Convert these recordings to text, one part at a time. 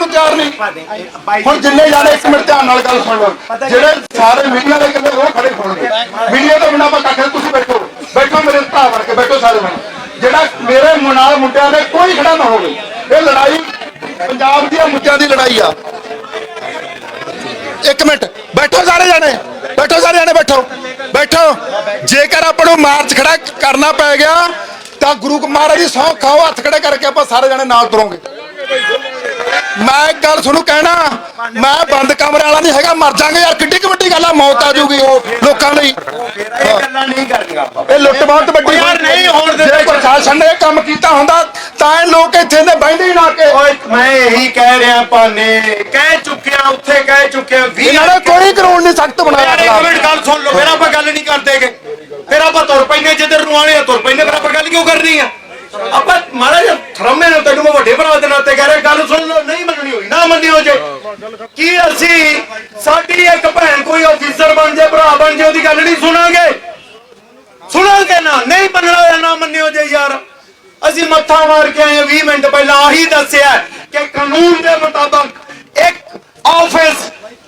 ਨੂੰ ਤਿਆਰ ਨਹੀਂ। ਹੁਣ ਜਿੰਨੇ ਜਾਣੇ ਇੱਕ ਮਿੰਟ ਧਿਆਨ ਨਾਲ ਗੱਲ ਸੁਣ ਲਓ। ਜਿਹੜੇ ਸਾਰੇ ਮੀਡੀਆ ਦੇ ਕਿੰਨੇ ਉਹ ਖੜੇ ਹੋਣਗੇ ਮੀਡੀਆ ਤੋਂ ਬਿਨਾਂ ਆਪਾਂ ਕੱਖ ਨਹੀਂ, ਤੁਸੀਂ ਬੈਠੋ। ਬੈਠੋ ਮੇਰੇ ਭਰਾ ਕੇ ਬੈਠੋ ਸਾਰੇ ਬਣ ਜਿਹੜਾ ਮੇਰੇ ਮੁ- ਨਾਲ ਮੁੰਡਿਆਂ ਦੇ ਕੋਈ ਖੜਾ ਨਾ ਹੋਵੇ ਇਹ ਲੜਾਈ ਪੰਜਾਬ ਦੀਆਂ ਮੁੱਦਿਆਂ ਦੀ ਲੜਾਈ ਆ। ਇੱਕ ਮਿੰਟ ਬੈਠੋ ਸਾਰੇ ਜਾਣੇ। ਬੈਠੋ ਸਾਰੇ ਜਾਣੇ ਬੈਠੋ। ਬੈਠੋ। ਜੇਕਰ ਆਪਾਂ ਨੂੰ ਮਾਰਚ ਖੜਾ ਕਰਨਾ ਪੈ ਗਿਆ ਤਾਂ ਗੁਰੂ ਮਹਾਰਾਜ ਦੀ ਸਹੁੰ ਖਾਓ ਹੱਥ ਖੜੇ ਕਰਕੇ ਆਪਾਂ ਸਾਰੇ ਜਾਣੇ ਨਾਲ ਤੁਰੋਂਗੇ। ਮੈਂ ਇੱਕ ਗੱਲ ਤੁਹਾਨੂੰ ਕਹਿਣਾ ਮੈਂ ਬੰਦ ਕਮਰੇ ਵਾਲਾ ਨਹੀਂ ਹੈਗਾ ਮਰ ਜਾਾਂਗੇ ਯਾਰ ਕਿੱਡੀ ਕੁ ਵੱਡੀ ਗੱਲ ਆ ਮੌਤ ਆ ਜੂਗੀ ਲੋਕਾਂ ਲਈ। ਇਹ ਗੱਲਾਂ ਨਹੀਂ ਕਰਨੀਆਂ ਇਹ ਲੁੱਟ ਬਹੁਤ ਵੱਡੀ ਯਾਰ ਨਹੀਂ। ਹੋਣ ਦਿੰਦੇ। ਜੇ ਪ੍ਰਸ਼ਾਸਨ ਨੇ ਇਹ ਕੰਮ ਕੀਤਾ ਹੁੰਦਾ ਤਾਂ ਇਹ ਲੋਕ ਇੱਥੇ ਦੇ ਹੀ ਨਾ ਕੇ ਓਏ ਮੈਂ ਇਹੀ ਕਹਿ ਰਿਹਾ ਪਾਨੇ ਕਹਿ ਚੁੱਕਿਆ ਉੱਥੇ ਕਹਿ ਚੁੱਕਿਆ ਵੀ ਇਹਨਾਂ ਨੇ ਕੋਈ ਕਾਨੂੰਨ ਨਹੀਂ ਸਖਤ ਬਣਾਇਆ ਯਾਰ ਇੱਕ ਮਿੰਟ ਗੱਲ ਸੁਣ ਲਓ ਫਿਰ ਆਪਾਂ ਗੱਲ ਨਹੀਂ ਕਰਦੇਗੇ ਫਿਰ ਆਪਾਂ ਤੁਰ ਪੈਨੇ ਜਿੱਧਰ ਨੂੰ ਆਣੇ ਆ ਤੁਰ ਪੈਨੇ ਫਿਰ ਆਪਾਂ ਗੱਲ ਕਿਉਂ ਕਰਨੀ ਆ ਆਪਾਂ ਮਾੜਾ ਜਿਹਾ ਥਰਮੇ ਨੂੰ ਤੈਨੂੰ ਮੈਂ ਵੱਡੇ ਭਰਾ ਦੇ ਨਾਤੇ ਕਹਿ ਰਿਹਾ ਗੱਲ ਸੁਣ ਲਓ ਨਹੀਂ ਮੰਨਣੀ ਹੋਈ ਨਾ ਮੰਨੀ ਹੋ ਜੇ ਕੀ ਅਸੀਂ? ਸਾਡੀ ਇੱਕ ਭੈਣ ਕੋਈ ਅਫੀਸਰ ਬਣ ਜੇ, ਭਰਾ ਬਣ ਜੇ, ਉਹਦੀ ਗੱਲ ਨਹੀਂ ਸੁਣਾਂਗੇ। ਸੁਣਾਂਗੇ ਨਾ। ਨਹੀਂ ਮੰਨਣਾ ਹੋਇਆ, ਨਾ ਮੰਨਿਓ ਜੇ ਯਾਰ। ਅਸੀਂ ਮੱਥਾ ਮਾਰ ਕੇ ਆਏ ਹਾਂ 20 ਮਿੰਟ ਪਹਿਲਾਂ ਆਹੀ ਦੱਸਿਆ ਕਿ ਕਾਨੂੰਨ ਦੇ ਮੁਤਾਬਕ ਇੱਕ ਆਫਿਸ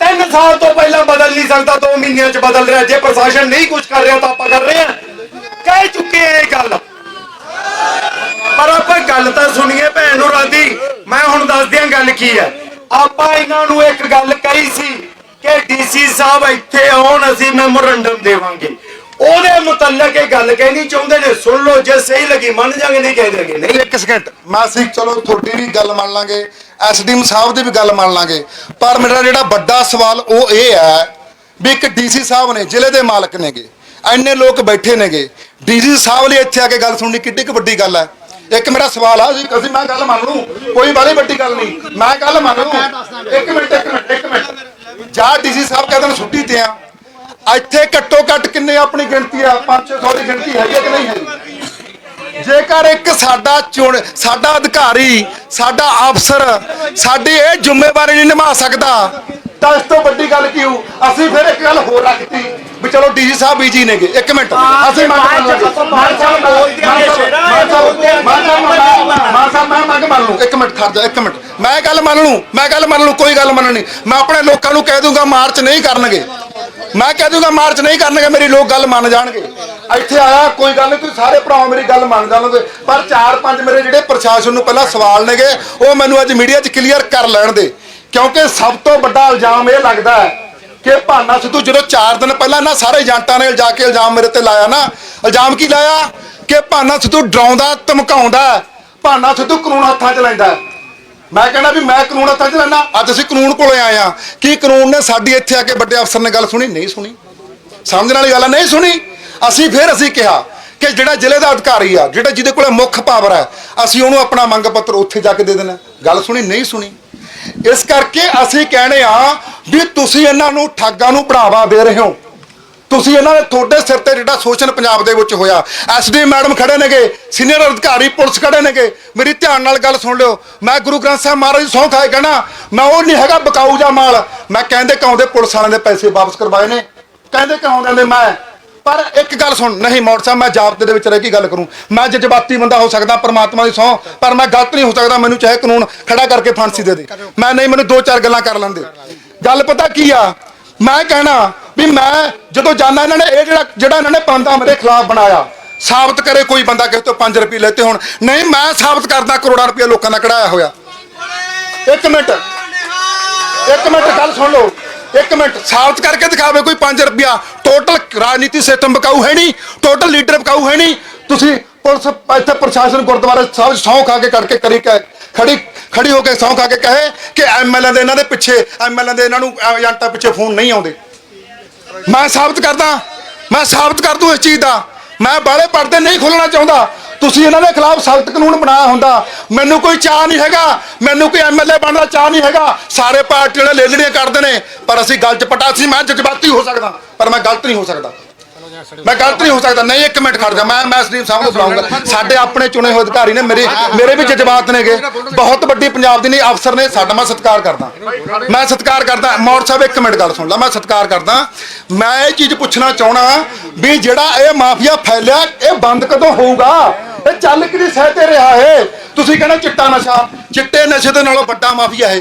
3 ਸਾਲ ਤੋਂ ਪਹਿਲਾਂ ਬਦਲ ਨਹੀਂ ਸਕਦਾ 2 ਮਹੀਨਿਆਂ ਚ ਬਦਲ ਰਿਹਾ। ਜੇ ਪ੍ਰਸ਼ਾਸਨ ਨਹੀਂ ਕੁਝ ਕਰ ਰਿਹਾ ਤਾਂ ਆਪਾਂ ਕਰ ਰਹੇ ਹਾਂ। ਕਹਿ ਚੁੱਕੇ ਇਹ ਗੱਲ। ਪਰ ਆਪਾਂ ਗੱਲ ਤਾਂ ਸੁਣੀਏ ਭੈਣ ਨੂੰ ਰਾਦੀ ਮੈਂ ਹੁਣ ਦੱਸ ਦਿਆਂ ਗੱਲ ਕੀ ਹੈ। ਆਪਾਂ ਇਹਨਾਂ ਨੂੰ ਇੱਕ ਗੱਲ ਕਹੀ ਸੀ ਕਿ ਡੀਸੀ ਸਾਹਿਬ ਇੱਥੇ ਆਉਣ, ਅਸੀਂ ਮੈਮੋਰੰਡਮ ਦੇਵਾਂਗੇ। ਉਹਦੇ ਮੁਤਲਕ ਇਹ ਗੱਲ ਕਹਿਣੀ ਚਾਹੁੰਦੇ ਨੇ, ਸੁਣ ਲਓ, ਜੇ ਸਹੀ ਲੱਗੀ, ਮੰਨ ਜਾਗੇ, ਨਹੀਂ ਕਹਿ ਨਹੀਂ, ਇੱਕ ਸਕਿੰਟ ਮਾਸਿਕ ਚਲੋ, ਤੁਹਾਡੀ ਵੀ ਗੱਲ ਮੰਨ ਲਾਂਗੇ, ਐਸਡੀਐਮ ਸਾਹਿਬ ਦੀ ਵੀ ਗੱਲ ਮੰਨ ਲਾਂਗੇ। ਪਰ ਮੇਰਾ ਜਿਹੜਾ ਵੱਡਾ ਸਵਾਲ ਉਹ ਇਹ ਹੈ ਵੀ ਇੱਕ ਡੀਸੀ ਸਾਹਿਬ ਨੇ, ਜ਼ਿਲ੍ਹੇ ਦੇ ਮਾਲਕ ਨੇਗੇ। ਐਨੇ ਲੋਕ ਬੈਠੇ ਨੇਗੇ। ਡੀਸੀ ਸਾਹਿਬ ਲਈ ਇੱਥੇ ਆ ਕੇ ਗੱਲ ਸੁਣਨੀ ਕਿੱਡੀ ਕੁ ਵੱਡੀ ਗੱਲ ਹੈ। ਇੱਕ ਮੇਰਾ ਸਵਾਲ ਆ ਜੀ ਅਸੀਂ ਮੈਂ ਗੱਲ ਮੰਨ ਲੂੰ ਕੋਈ ਬਾਲੀ ਵੱਡੀ ਗੱਲ ਨਹੀਂ। ਮੈਂ ਗੱਲ ਮੰਨ ਲੂੰ ਇੱਕ ਮਿੰਟ ਇੱਕ ਮਿੰਟ ਇੱਕ ਮਿੰਟ। ਜਾ ਡੀਸੀ ਸਾਹਿਬ ਕਹਿੰਦੇ ਨੇ ਛੁੱਟੀ ਤੇ ਆ। ਇੱਥੇ ਘੱਟੋ ਘੱਟ ਕਿੰਨੇ ਆਪਣੀ ਗਿਣਤੀ ਆ? 500 ਦੀ ਗਿਣਤੀ ਹੈਗੀ ਕਿ ਨਹੀਂ ਹੈਗੀ? ਜੇਕਰ ਇੱਕ ਸਾਡਾ ਚੁਣ ਸਾਡਾ ਅਧਿਕਾਰੀ, ਸਾਡਾ ਅਫਸਰ ਸਾਡੀ ਇਹ ਜ਼ਿੰਮੇਵਾਰੀ ਨਹੀਂ ਨਿਭਾ ਸਕਦਾ ਤਾਂ ਇਸ ਤੋਂ ਵੱਡੀ ਗੱਲ ਕੀ ਹੋਊ? ਅਸੀਂ ਫਿਰ ਇੱਕ ਗੱਲ ਹੋਰ ਰੱਖਤੀ ਵੀ ਚਲੋ ਡੀਜੀ ਸਾਹਿਬ ਬੀਜੀ ਨੇਗੇ ਇੱਕ ਮਿੰਟ। ਅਸੀਂ ਮੰਗ ਮੰਨ ਲਾਂਗੇ ਮਾਨ ਸਾਹਿਬ ਮਾਨ ਸਾਹਿਬ ਮੈਂ ਮੰਗ ਮੰਨ ਲੂੰ ਇੱਕ ਮਿੰਟ ਖੜ ਜਾ ਇੱਕ ਮਿੰਟ। ਮੈਂ ਗੱਲ ਮੰਨ ਲੂੰ ਮੈਂ ਗੱਲ ਮੰਨ ਲੂੰ ਕੋਈ ਗੱਲ ਮੰਨਣੀ ਮੈਂ ਆਪਣੇ ਲੋਕਾਂ ਨੂੰ ਕਹਿ ਦੂੰਗਾ ਮਾਰਚ ਨਹੀਂ ਕਰਨਗੇ। ਮੈਂ ਕਹਿ ਦੂੰਗਾ ਮਾਰਚ ਨਹੀਂ ਕਰਨਗੇ ਮੇਰੀ ਲੋਕ ਗੱਲ ਮੰਨ ਜਾਣਗੇ। ਇੱਥੇ ਆਇਆ ਕੋਈ ਗੱਲ ਨਹੀਂ ਤੁਸੀਂ ਸਾਰੇ ਭਰਾ ਮੇਰੀ ਗੱਲ ਮੰਨ ਜਾਣਗੇ। ਪਰ ਚਾਰ ਪੰਜ ਮੇਰੇ ਜਿਹੜੇ ਪ੍ਰਸ਼ਾਸਨ ਨੂੰ ਪਹਿਲਾਂ ਸਵਾਲ ਨੇਗੇ ਉਹ ਮੈਨੂੰ ਅੱਜ ਮੀਡੀਆ 'ਚ ਕਲੀਅਰ ਕਰ ਲੈਣ ਦੇ। ਕਿਉਂਕਿ ਸਭ ਤੋਂ ਵੱਡਾ ਇਲਜ਼ਾਮ ਇਹ ਲੱਗਦਾ ਹੈ ਕਿ ਭਾਨਾ ਸਿੱਧੂ ਜਦੋਂ 4 ਦਿਨ ਪਹਿਲਾਂ ਨਾ ਸਾਰੇ ਏਜੰਟਾਂ ਨੇ ਜਾ ਕੇ ਇਲਜ਼ਾਮ ਮੇਰੇ ਤੇ ਲਾਇਆ ਨਾ, ਇਲਜ਼ਾਮ ਕੀ ਲਾਇਆ? ਕਿ ਭਾਨਾ ਸਿੱਧੂ ਡਰਾਉਂਦਾ, ਧਮਕਾਉਂਦਾ ਭਾਨਾ ਸਿੱਧੂ ਕਾਨੂੰਨ ਹੱਥਾਂ 'ਚ ਲੈਂਦਾ ਮੈਂ ਕਹਿੰਦਾ ਵੀ ਮੈਂ ਕਾਨੂੰਨ ਹੱਥਾਂ 'ਚ ਲੈਣਾ ਅੱਜ ਅਸੀਂ ਕਾਨੂੰਨ ਕੋਲੇ ਆਏ ਆ ਕੀ ਕਾਨੂੰਨ ਨੇ ਸਾਡੀ ਇੱਥੇ ਆ ਕੇ ਵੱਡੇ ਅਫਸਰ ਨੇ ਗੱਲ ਸੁਣੀ? ਨਹੀਂ ਸੁਣੀ। ਸਮਝਣ ਵਾਲੀ ਗੱਲ ਨਹੀਂ ਸੁਣੀ। ਅਸੀਂ ਫਿਰ ਅਸੀਂ ਕਿਹਾ ਕਿ ਜਿਹੜਾ ਜ਼ਿਲ੍ਹੇ ਦਾ ਅਧਿਕਾਰੀ ਆ, ਜਿਹੜਾ ਜਿਹਦੇ ਕੋਲੇ ਮੁੱਖ ਪਾਵਰ ਹੈ, ਅਸੀਂ ਉਹਨੂੰ ਆਪਣਾ ਮੰਗ ਪੱਤਰ ਉੱਥੇ ਜਾ ਕੇ ਦੇ ਦੇਣਾ। ਗੱਲ ਸੁਣੀ, ਨਹੀਂ ਸੁਣੀ। ਇਸ ਕਰਕੇ ਅਸੀਂ ਕਹਿੰਦੇ ਆ ਵੀ ਤੁਸੀਂ ਇਹਨਾਂ ਨੂੰ ਠੱਗਾਂ ਨੂੰ ਬੜਾਵਾ ਦੇ ਰਹੇ ਹੋ। ਤੁਸੀਂ ਇਹਨਾਂ ਨੇ ਤੁਹਾਡੇ ਸਿਰ ਤੇ ਜਿਹੜਾ ਸ਼ੋਸ਼ਣ ਪੰਜਾਬ ਦੇ ਵਿੱਚ ਹੋਇਆ। ਐਸਡੀ ਮੈਡਮ ਖੜੇ ਨੇਗੇ, ਸੀਨੀਅਰ ਅਧਿਕਾਰੀ ਪੁਲਿਸ ਖੜੇ ਨੇਗੇ। ਮੇਰੀ ਧਿਆਨ ਨਾਲ ਗੱਲ ਸੁਣ ਲਿਓ। ਮੈਂ ਗੁਰੂ ਗ੍ਰੰਥ ਸਾਹਿਬ ਮਹਾਰਾਜ ਸੌਂ ਖਾਏ ਕਹਿਣਾ, ਮੈਂ ਉਹ ਨਹੀਂ ਹੈਗਾ ਬਕਾਊ ਜਾਂ ਮਾਲ। ਮੈਂ ਕਹਿੰਦੇ ਕਾਉਂਦੇ ਪੁਲਿਸ ਵਾਲਿਆਂ ਦੇ ਪੈਸੇ ਵਾਪਸ ਕਰਵਾਏ ਨੇ? ਕਹਿੰਦੇ ਕਾਉਂਦੇ ਮੈਂ? ਪਰ ਇੱਕ ਗੱਲ ਸੁਣ, ਨਹੀਂ ਮੌੜ ਸਾਹਿਬ, ਮੈਂ ਜਾਬਤੇ ਦੇ ਵਿੱਚ ਰਹਿ ਕੇ ਗੱਲ ਕਰੂੰ। ਮੈਂ ਜਜ਼ਬਾਤੀ ਬੰਦਾ ਹੋ ਸਕਦਾ, ਪਰਮਾਤਮਾ ਦੀ ਸਹੁੰ, ਪਰ ਮੈਂ ਗਲਤ ਨਹੀਂ ਹੋ ਸਕਦਾ, ਮੈਨੂੰ ਚਾਹੇ ਕਾਨੂੰਨ ਖੜਾ ਕਰਕੇ ਫਾਂਸੀ ਦੇ ਦੇ। ਮੈਂ ਨਹੀਂ, ਮੈਨੂੰ ਦੋ ਚਾਰ ਗੱਲਾਂ ਕਰ ਲੈਂਦੇ। ਗੱਲ ਪਤਾ ਕੀ ਆ? ਮੈਂ ਕਹਿਣਾ ਵੀ ਮੈਂ ਜਦੋਂ ਜਾਣਾ, ਇਹਨਾਂ ਨੇ ਇਹ ਜਿਹੜਾ ਜਿਹੜਾ ਇਹਨਾਂ ਨੇ ਪੰਦਾ ਮੇਰੇ ਖਿਲਾਫ ਬਣਾਇਆ, ਸਾਬਤ ਕਰੇ ਕੋਈ ਬੰਦਾ ਕਿਸੇ ਤੋਂ 5 ਰੁਪਏ ਲੈਤੇ ਹੁਣ। ਨਹੀਂ, ਮੈਂ ਸਾਬਤ ਕਰਦਾ, ਕਰੋੜਾਂ ਰੁਪਏ ਲੋਕਾਂ ਦਾ ਕਢਾਇਆ ਹੋਇਆ। ਇੱਕ ਮਿੰਟ। ਇੱਕ ਮਿੰਟ, ਗੱਲ ਸੁਣ ਲਓ। ਇੱਕ ਮਿੰਟ, ਸਾਬਤ ਕਰਕੇ ਦਿਖਾਵੇ ਕੋਈ 5 ਰੁਪਿਆ ਟੋਟਲ ਰਾਜਨੀਤੀ ਸਿਸਟਮ ਬਕਾਊ ਹੈ ਨਹੀਂ ਟੋਟਲ ਲੀਡਰ ਬਕਾਊ ਹੈ ਨਹੀਂ। ਤੁਸੀਂ ਪੁਲਿਸ, ਇੱਥੇ ਪ੍ਰਸ਼ਾਸਨ, ਗੁਰਦੁਆਰੇ ਸਾਹਿਬ ਸੌਂ ਖਾ ਕੇ ਕਰਕੇ ਕਰੀ ਕਿ ਖੜੀ ਖੜੀ ਹੋ ਕੇ ਸੌਂ ਖਾ ਕੇ ਕਹੇ ਕਿ ਐਮਐਲਏ ਦੇ ਇਹਨਾਂ ਦੇ ਪਿੱਛੇ ਐਮਐਲਏ ਦੇ ਇਹਨਾਂ ਨੂੰ ਏਜੰਟਾਂ ਪਿੱਛੇ ਫੋਨ ਨਹੀਂ ਆਉਂਦੇ। ਮੈਂ ਸਾਬਤ ਕਰਦਾ, ਮੈਂ ਸਾਬਤ ਕਰ ਦੂੰ ਇਸ ਚੀਜ਼ ਦਾ। ਮੈਂ ਬਾਲੇ ਪਰਦੇ ਨਹੀਂ ਖੋਲਣਾ ਚਾਹੁੰਦਾ। ਤੁਸੀਂ ਇਹਨਾਂ ਦੇ ਖਿਲਾਫ ਸਖਤ ਕਾਨੂੰਨ ਬਣਾਇਆ ਹੁੰਦਾ। ਮੈਨੂੰ ਕੋਈ ਚਾਹ ਨਹੀਂ ਹੈਗਾ। ਮੈਨੂੰ ਕੋਈ ਐਮਐਲਏ ਬਣਨ ਦਾ ਚਾਹ ਨਹੀਂ ਹੈਗਾ। ਸਾਰੇ ਪਾਰਟੀ ਵਾਲੇ ਲੇਲੜੀਆਂ ਕਰਦੇ ਨੇ। ਪਰ ਅਸੀਂ ਗੱਲ ਚ ਪਟਾ ਸੀ ਮੈਂ ਜਜ਼ਬਾਤੀ ਹੋ ਸਕਦਾ। ਪਰ ਮੈਂ ਗਲਤ ਨਹੀਂ ਹੋ ਸਕਦਾ। ਮੈਂ ਗਲਤ ਨਹੀਂ ਹੋ ਸਕਦਾ। ਨਹੀਂ, ਇੱਕ ਮਿੰਟ ਖੜ ਜਾ। ਮੈਂ ਮੈਂ ਸਦੀਪ ਸਾਹਿਬ ਨੂੰ ਬੁਲਾਉਂਗਾ ਸਾਡੇ ਆਪਣੇ ਚੁਣੇ ਹੋਏ ਅਧਿਕਾਰੀ ਨੇ ਮੇਰੇ ਮੇਰੇ ਵੀ ਜਜ਼ਬਾਤ ਨੇਗੇ। ਬਹੁਤ ਵੱਡੀ ਪੰਜਾਬ ਦੀ ਨਹੀਂ ਅਫਸਰ ਨੇ। ਸਾਡਾ ਮੈਂ ਸਤਿਕਾਰ ਕਰਦਾ। ਮੈਂ ਸਤਿਕਾਰ ਕਰਦਾ। ਮੌੜ ਸਾਹਿਬ, ਇੱਕ ਮਿੰਟ ਗੱਲ ਸੁਣ ਲੈ। ਮੈਂ ਸਤਿਕਾਰ ਕਰਦਾ। ਮੈਂ ਇਹ ਚੀਜ਼ ਪੁੱਛਣਾ ਚਾਹਣਾ ਵੀ ਜਿਹੜਾ ਇਹ ਮਾਫੀਆ ਫੈਲਿਆ, ਇਹ ਬੰਦ ਕਦੋਂ ਹੋਊਗਾ? ਇਹ ਚੱਲ ਕਿਹਦੀ ਸਹਿ ਤੇ ਰਿਹਾ ਹੈ ਤੁਸੀਂ ਕਹਿੰਦੇ ਚਿੱਟਾ ਨਸ਼ਾ। ਚਿੱਟੇ ਨਸ਼ੇ ਦੇ ਨਾਲੋਂ ਵੱਡਾ ਮਾਫੀਆ ਹੈ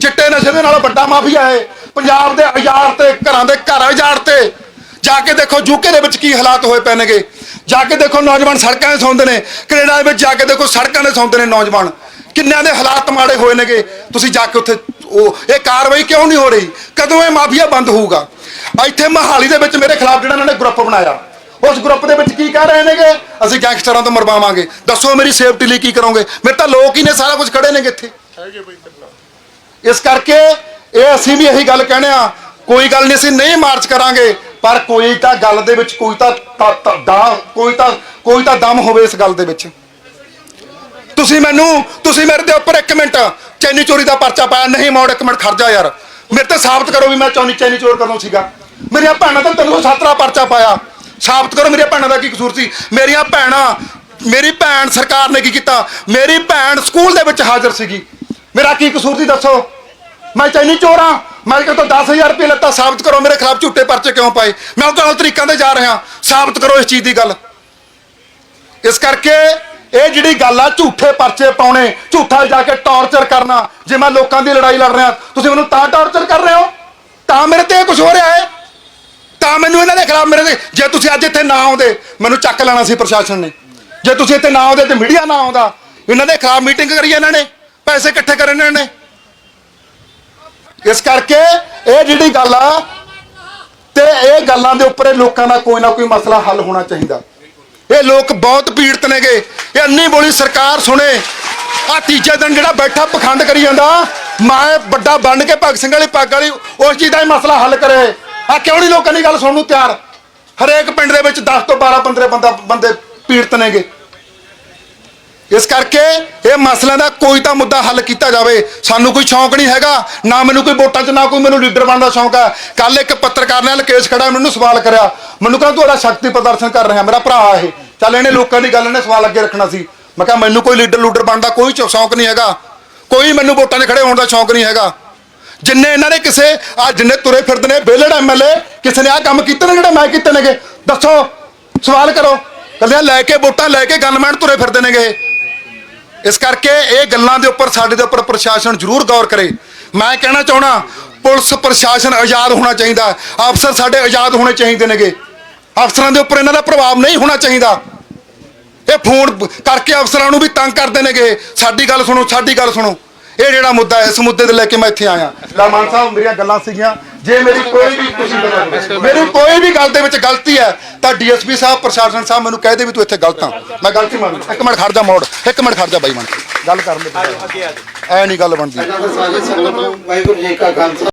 ਚਿੱਟੇ ਨਸ਼ੇ ਦੇ ਨਾਲੋਂ ਵੱਡਾ ਮਾਫੀਆ ਹੈ ਪੰਜਾਬ ਦੇ ਹਜ਼ਾਰ ਤੇ ਘਰਾਂ ਦੇ ਘਰ ਹਜ਼ਾਰ ਤੇ। ਜਾ ਕੇ ਦੇਖੋ ਯੂਕੇ ਦੇ ਵਿੱਚ ਕੀ ਹਾਲਾਤ ਹੋਏ ਪਏ ਨੇਗੇ ਜਾ ਕੇ ਦੇਖੋ ਨੌਜਵਾਨ ਸੜਕਾਂ 'ਤੇ ਸੌਂਦੇ ਨੇ। ਕੈਨੇਡਾ ਦੇ ਵਿੱਚ ਜਾ ਕੇ ਦੇਖੋ ਸੜਕਾਂ 'ਤੇ ਸੌਂਦੇ ਨੇ ਨੌਜਵਾਨ। ਕਿੰਨਿਆਂ ਦੇ ਹਾਲਾਤ ਮਾੜੇ ਹੋਏ ਨੇਗੇ। ਤੁਸੀਂ ਜਾ ਕੇ ਉੱਥੇ ਉਹ, ਇਹ ਕਾਰਵਾਈ ਕਿਉਂ ਨਹੀਂ ਹੋ ਰਹੀ? ਕਦੋਂ ਇਹ ਮਾਫੀਆ ਬੰਦ ਹੋਊਗਾ? ਇੱਥੇ ਮਹਾਲੀ ਦੇ ਵਿੱਚ ਮੇਰੇ ਖਿਲਾਫ ਜਿਹੜਾ ਇਹਨਾਂ ਨੇ ਗਰੁੱਪ ਬਣਾਇਆ। ਉਸ ਗਰੁੱਪ ਦੇ ਵਿੱਚ ਕੀ ਕਹਿ ਰਹੇ ਨੇਗੇ? ਅਸੀਂ ਗੈਂਗਸਟਰਾਂ ਤੋਂ ਮਰਵਾਵਾਂਗੇ। ਦੱਸੋ ਮੇਰੀ ਸੇਫਟੀ ਲਈ ਕੀ ਕਰੋਗੇ? ਮੇਰੇ ਤਾਂ ਲੋਕ ਹੀ ਨੇ, ਸਾਰਾ ਕੁਝ ਖੜੇ ਨੇਗੇ ਇੱਥੇ। ਇਸ ਕਰਕੇ ਇਹ ਅਸੀਂ ਵੀ ਇਹੀ ਗੱਲ ਕਹਿੰਦੇ ਆ ਕੋਈ ਗੱਲ ਨਹੀਂ, ਅਸੀਂ ਨਹੀਂ ਮਾਰਚ ਕਰਾਂਗੇ, ਪਰ ਕੋਈ ਤਾਂ ਗੱਲ ਦੇ ਵਿੱਚ ਕੋਈ ਤਾਂ ਦਾ ਕੋਈ ਤਾਂ ਕੋਈ ਤਾਂ ਦਮ ਹੋਵੇ ਇਸ ਗੱਲ ਦੇ ਵਿੱਚ। ਤੁਸੀਂ ਮੈਨੂੰ ਤੁਸੀਂ ਮੇਰੇ ਦੇ ਉੱਪਰ ਇੱਕ ਮਿੰਟ, ਚੈਨੀ ਚੋਰੀ ਦਾ ਪਰਚਾ ਪਾਇਆ, ਨਹੀਂ ਮੋੜ, ਇੱਕ ਮਿੰਟ ਖੜ ਜਾ ਯਾਰ। ਮੇਰੇ ਤੇ ਸਾਬਤ ਕਰੋ ਵੀ ਮੈਂ ਚੌਨੀ ਚੈਨੀ ਚੋਰ ਕਦੋਂ ਸੀਗਾ। ਮੇਰੀਆਂ ਭੈਣਾਂ ਤਾਂ ਤੈਨੂੰ ਸਤਰਾ ਪਰਚਾ ਪਾਇਆ। ਸਾਬਤ ਕਰੋ ਮੇਰੀਆਂ ਭੈਣਾਂ ਦਾ ਕੀ ਕਸੂਰ ਸੀ? ਮੇਰੀਆਂ ਭੈਣਾਂ, ਮੇਰੀ ਭੈਣ ਸਰਕਾਰ ਨੇ ਕੀ ਕੀਤਾ? ਮੇਰੀ ਭੈਣ ਸਕੂਲ ਦੇ ਵਿੱਚ ਹਾਜ਼ਰ ਸੀਗੀ। ਮੇਰਾ ਕੀ ਕਸੂਰ ਸੀ ਦੱਸੋ? ਮੈਂ ਚੈਨੀ ਚੋਰਾਂ ਮੈਂ ਕਿਹਾ ਤਾਂ 10000 ਰੁਪਏ ਲੱਤਾ ਸਾਬਤ ਕਰੋ, ਮੇਰੇ ਖਿਲਾਫ ਝੂਠੇ ਪਰਚੇ ਕਿਉਂ ਪਾਏ? ਮੈਂ ਉਹ ਗਲਤ ਤਰੀਕਾਂ ਤੇ ਜਾ ਰਿਹਾ। ਸਾਬਤ ਕਰੋ ਇਸ ਚੀਜ਼ ਦੀ ਗੱਲ। ਇਸ ਕਰਕੇ ਇਹ ਜਿਹੜੀ ਗੱਲ ਆ, ਝੂਠੇ ਪਰਚੇ ਪਾਉਣੇ, ਝੂਠਾ ਜਾ ਕੇ ਟੌਰਚਰ ਕਰਨਾ, ਜੇ ਮੈਂ ਲੋਕਾਂ ਦੀ ਲੜਾਈ ਲੜ ਰਿਹਾ, ਤੁਸੀਂ ਮੈਨੂੰ ਤਾਂ ਟੌਰਚਰ ਕਰ ਰਹੇ ਹੋ? ਤਾਂ ਮੇਰੇ ਤੇ ਕੁਝ ਹੋ ਰਿਹਾ ਹੈ? ਤਾਂ ਮੈਨੂੰ ਇਹਨਾਂ ਦੇ ਖਿਲਾਫ ਮੇਰੇ ਤੇ ਜੇ ਤੁਸੀਂ ਅੱਜ ਇੱਥੇ ਨਾ ਆਉਂਦੇ, ਮੈਨੂੰ ਚੱਕ ਲੈਣਾ ਸੀ ਪ੍ਰਸ਼ਾਸਨ ਨੇ। ਜੇ ਤੁਸੀਂ ਇੱਥੇ ਨਾ ਆਉਂਦੇ ਤੇ ਮੀਡੀਆ ਨਾ ਆਉਂਦਾ, ਇਹਨਾਂ ਦੇ ਖਿਲਾਫ ਮੀਟਿੰਗ ਕਰੀ ਇਹਨਾਂ ਨੇ, ਪੈਸੇ ਇਕੱਠੇ ਕਰੇ ਇਹਨਾਂ ਨੇ। ਇਸ ਕਰਕੇ ਇਹ ਜਿਹੜੀ ਗੱਲ ਆ, ਤੇ ਇਹ ਗੱਲਾਂ ਦੇ ਉੱਪਰ ਇਹ ਲੋਕਾਂ ਦਾ ਕੋਈ ਨਾ ਕੋਈ ਮਸਲਾ ਹੱਲ ਹੋਣਾ ਚਾਹੀਦਾ। ਇਹ ਲੋਕ ਬਹੁਤ ਪੀੜਤ ਨੇਗੇ। ਇਹ ਅੰਨੀ ਬੋਲੀ ਸਰਕਾਰ ਸੁਣੇ ਆ ਤੀਜੇ ਦਿਨ ਜਿਹੜਾ ਬੈਠਾ ਪਖੰਡ ਕਰੀ ਜਾਂਦਾ, ਮੈਂ ਵੱਡਾ ਬਣ ਕੇ ਭਗਤ ਸਿੰਘ ਵਾਲੀ ਪੱਗ ਵਾਲੀ, ਉਸ ਚੀਜ਼ ਦਾ ਹੀ ਮਸਲਾ ਹੱਲ ਕਰੇ। ਆ ਕਿਉਂ ਨਹੀਂ ਲੋਕਾਂ ਦੀ ਗੱਲ ਸੁਣਨ ਨੂੰ ਤਿਆਰ? ਹਰੇਕ ਪਿੰਡ ਦੇ ਵਿੱਚ 10 ਤੋਂ 12 15 ਬੰਦਾ, ਬੰਦੇ ਪੀੜਤ ਨੇਗੇ। ਇਸ ਕਰਕੇ ਇਹ ਮਸਲਿਆਂ ਦਾ ਕੋਈ ਤਾਂ ਮੁੱਦਾ ਹੱਲ ਕੀਤਾ ਜਾਵੇ। ਸਾਨੂੰ ਕੋਈ ਸ਼ੌਂਕ ਨਹੀਂ ਹੈਗਾ, ਨਾ ਮੈਨੂੰ ਕੋਈ ਵੋਟਾਂ 'ਚ, ਨਾ ਕੋਈ ਮੈਨੂੰ ਲੀਡਰ ਬਣਨ ਦਾ ਸ਼ੌਂਕ ਹੈ। ਕੱਲ ਇੱਕ ਪੱਤਰਕਾਰ ਨੇ ਕੇਸ ਖੜਾ ਮੈਨੂੰ ਸਵਾਲ ਕਰਿਆ। ਮੈਨੂੰ ਕਹਿੰਦਾ ਤੁਹਾਡਾ ਸ਼ਕਤੀ ਪ੍ਰਦਰਸ਼ਨ ਕਰ ਰਿਹਾ, ਮੇਰਾ ਭਰਾ ਇਹ। ਚੱਲ ਇਹਨੇ ਲੋਕਾਂ ਦੀ ਗੱਲ, ਇਹਨੇ ਸਵਾਲ ਅੱਗੇ ਰੱਖਣਾ ਸੀ। ਮੈਂ ਕਿਹਾ, ਮੈਨੂੰ ਕੋਈ ਲੀਡਰ ਲੂਡਰ ਬਣਦਾ ਕੋਈ ਸ਼ੌਂਕ ਨਹੀਂ ਹੈਗਾ। ਕੋਈ ਮੈਨੂੰ ਵੋਟਾਂ 'ਚ ਖੜੇ ਹੋਣ ਦਾ ਸ਼ੌਂਕ ਨਹੀਂ ਹੈਗਾ। ਜਿੰਨੇ ਇਹਨਾਂ ਨੇ ਕਿਸੇ, ਆ ਜਿੰਨੇ ਤੁਰੇ ਫਿਰਦੇ ਨੇ ਬੇਲੜ ਐਮਐਲਏ ਕਿਸੇ ਨੇ ਆ ਕੰਮ ਕੀਤੇ ਨੇ ਜਿਹੜੇ ਮੈਂ ਕੀਤੇ ਨੇਗੇ? ਦੱਸੋ, ਸਵਾਲ ਕਰੋ। ਕੱਲਿਆਂ ਲੈ ਕੇ ਵੋਟਾਂ, ਲੈ ਕੇ ਗਨਮੈਨ ਤੁਰੇ ਫਿਰਦੇ ਨੇਗੇ। ਇਸ ਕਰਕੇ ਇਹ ਗੱਲਾਂ ਦੇ ਉੱਪਰ, ਸਾਡੇ ਦੇ ਉੱਪਰ ਪ੍ਰਸ਼ਾਸਨ ਜ਼ਰੂਰ ਗੌਰ ਕਰੇ। ਮੈਂ ਕਹਿਣਾ ਚਾਹਣਾ ਪੁਲਿਸ ਪ੍ਰਸ਼ਾਸਨ ਆਜ਼ਾਦ ਹੋਣਾ ਚਾਹੀਦਾ। ਅਫਸਰ ਸਾਡੇ ਆਜ਼ਾਦ ਹੋਣੇ ਚਾਹੀਦੇ ਨੇਗੇ। ਅਫਸਰਾਂ ਦੇ ਉੱਪਰ ਇਹਨਾਂ ਦਾ ਪ੍ਰਭਾਵ ਨਹੀਂ ਹੋਣਾ ਚਾਹੀਦਾ। ਇਹ ਫੋਨ ਕਰਕੇ ਅਫਸਰਾਂ ਨੂੰ ਵੀ ਤੰਗ ਕਰਦੇ ਨੇਗੇ। ਸਾਡੀ ਗੱਲ ਸੁਣੋ, ਸਾਡੀ ਗੱਲ ਸੁਣੋ। ਇਹ ਜਿਹੜਾ ਮੁੱਦਾ ਇਸ ਮੁੱਦੇ ਦੇ ਲੈ ਕੇ ਮੈਂ ਇੱਥੇ ਆਇਆ। ਲਾਮਾਨ ਸਾਹਿਬ ਮੇਰੀਆਂ ਗੱਲਾਂ ਸੀਗੀਆਂ। ਜੇ ਮੇਰੀ ਕੋਈ ਵੀ ਤੁਸੀਂ ਮੇਰੀ ਕੋਈ ਵੀ ਗੱਲ ਦੇ ਵਿੱਚ ਗਲਤੀ ਹੈ ਤਾਂ ਡੀਐਸਪੀ ਸਾਹਿਬ ਪ੍ਰਸ਼ਾਸਨ ਸਾਹਿਬ ਮੈਨੂੰ ਕਹਿ ਦੇ ਵੀ ਤੂੰ ਇੱਥੇ ਗਲਤ ਆ। ਮੈਂ ਗਲਤੀ ਮੰਨ ਇੱਕ ਮਿੰਟ ਖੜ ਜਾ ਮੋੜ। ਇੱਕ ਮਿੰਟ ਖੜ ਜਾ ਬਾਈ ਮਨ ਗੱਲ ਕਰਨ ਦੇ ਐ ਨਹੀਂ ਗੱਲ ਬਣਦੀ। ਵਾਹਿਗੁਰੂ ਜੀ ਕਾ ਖਾਲਸਾ।